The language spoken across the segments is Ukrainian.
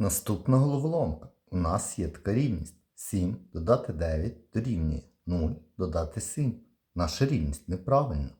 Наступна головоломка. У нас є така рівність. 7 додати 9 дорівнює 0 додати 7. Наша рівність неправильна.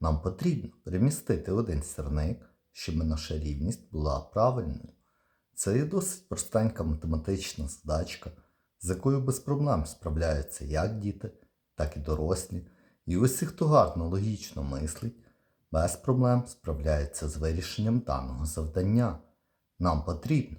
Нам потрібно перемістити один сірник, щоб наша рівність була правильною. Це є досить простенька математична задачка, з якою без проблем справляються як діти, так і дорослі. І усі, хто гарно логічно мислить, без проблем справляється з вирішенням даного завдання. Нам потрібно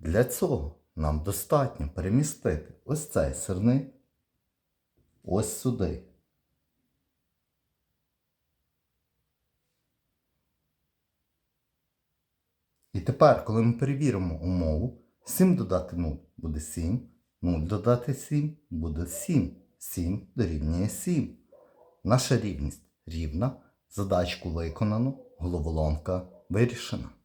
Для цього нам достатньо перемістити ось цей сирник ось сюди. І тепер, коли ми перевіримо умову, 7 додати 0 буде 7, 0 додати 7 буде 7. 7 дорівнює 7. Наша рівність рівна, задачку виконано, головоломка вирішена.